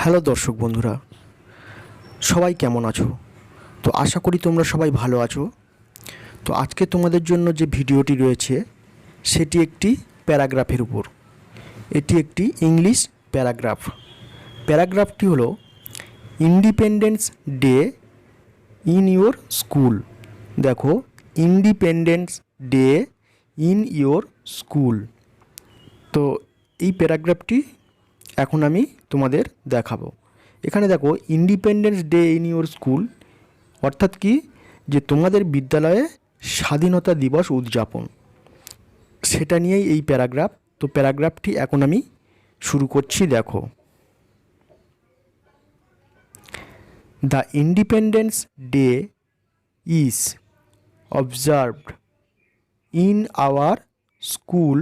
Hello দর্শক বন্ধুরা, সবাই কেমন আছো? তো আশা করি তোমরা সবাই ভালো আছো। তো আজকে তোমাদের জন্য যে ভিডিওটি রয়েছে, সেটি একটি প্যারাগ্রাফের উপর। এটি একটি ইংলিশ প্যারাগ্রাফ। প্যারাগ্রাফটি হলো independence day in your school দেখো independence day in your school তো এই প্যারাগ্রাফটি এখন আমি তোমাদের দেখাবো। এখানে দেখো independence day in your school অর্থাৎ কি? যে তোমাদের বিদ্যালয়ে স্বাধীনতা দিবস উদযাপন। সেটা নিয়েই এই প্যারাগ্রাফ। তো প্যারাগ্রাফটি এখন আমি শুরু করছি, দেখো। The independence day is observed in our school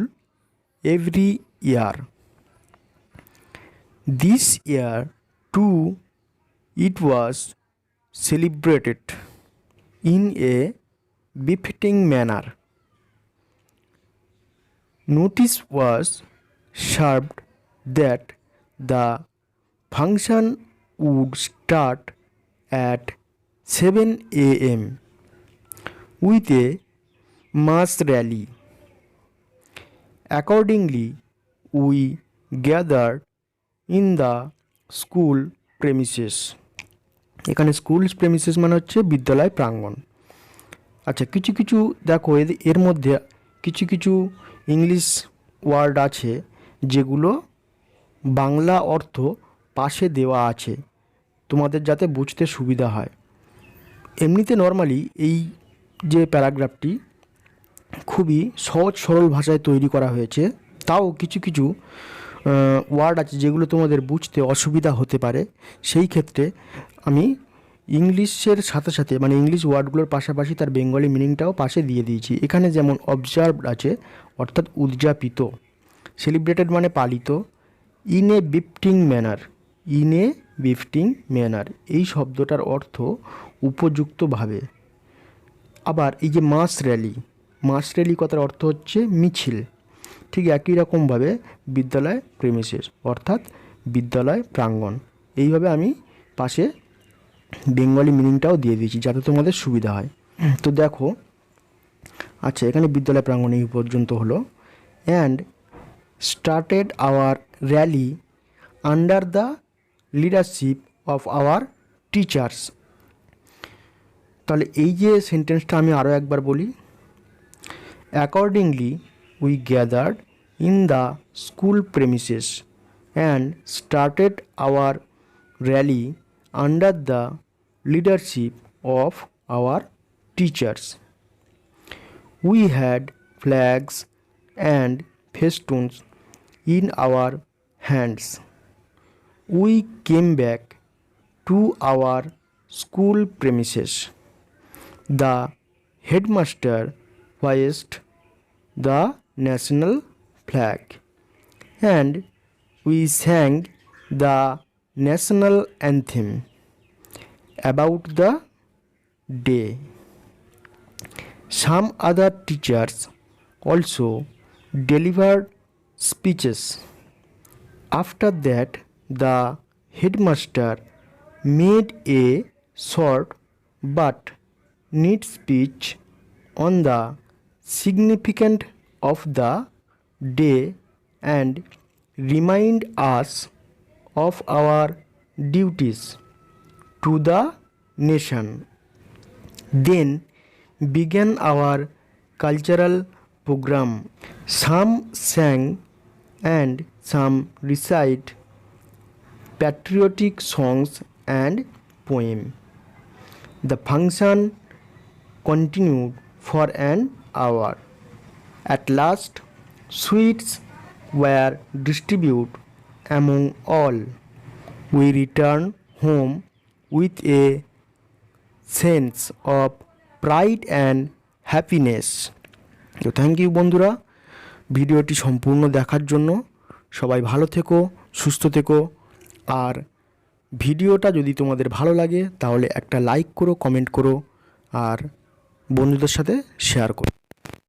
every year. This year, too, it was celebrated in a befitting manner. Notice was served that the function would start at 7 am with a mass rally. Accordingly, we gathered in the school premises এখানে school premises মানে হচ্ছে বিদ্যালয় প্রাঙ্গণ। আচ্ছা কিছু কিছু, দেখো, এর মধ্যে কিছু কিছু ইংলিশ ওয়ার্ড আছে, যেগুলো বাংলা অর্থ পাশে দেওয়া আছে, তোমাদের যাতে বুঝতে সুবিধা হয়। এমনিতে নর্মালি এই যে প্যারাগ্রাফটি খুবই সহজ সরল ভাষায় তৈরি করা হয়েছে, তাও কিছু কিছু ওয়ার্ড আছে যেগুলো তোমাদের বুঝতে অসুবিধা হতে পারে। সেই ক্ষেত্রে আমি ইংলিশের সাথে সাথে মানে ইংলিশ ওয়ার্ডগুলোর পাশাপাশি তার বেঙ্গলি মিনিংটাও পাশে দিয়ে দিয়েছি। এখানে যেমন অবজার্ভড আছে, অর্থাৎ উদযাপিত সেলিব্রেটেড মানে পালিত in a befitting manner in a befitting manner এই শব্দটার অর্থ উপযুক্তভাবে। আবার এই যে মাস র্যালি মাস র্যালি কথার অর্থ হচ্ছে মিছিল। ঠিক একই রকমভাবে বিদ্যালয় প্রেমিসেস অর্থাৎ বিদ্যালয় প্রাঙ্গণ। এইভাবে আমি পাশে বেঙ্গলি মিনিংটাও দিয়ে দিয়েছি যাতে তোমাদের সুবিধা হয়। তো দেখো আচ্ছা এখানে বিদ্যালয় প্রাঙ্গণ এই পর্যন্ত হলো। And started our rally under the leadership of our teachers তাহলে এই যে সেন্টেন্সটা আমি আরও একবার বলি। Accordingly, we gathered in the school premises and started our rally under the leadership of our teachers. We had flags and festoons in our hands. We came back to our school premises. The headmaster hoisted the national flag and we sang the national anthem about the day. Some other teachers also delivered speeches. After that, the headmaster made a short but neat speech on the significance of the day and remind us of our duties to the nation. Then began our cultural program. Some sang and some recite patriotic songs and poem. The function continued for an hour. At last, sweets were distributed among all. We returned home with a sense of pride and happiness. তো thank you বন্ধুরা ভিডিওটি সম্পূর্ণ দেখার জন্য সবাই ভালো থেকো সুস্থ থেকো আর ভিডিওটা যদি তোমাদের ভালো লাগে তাহলে একটা লাইক করো কমেন্ট করো আর বন্ধুদের সাথে শেয়ার করো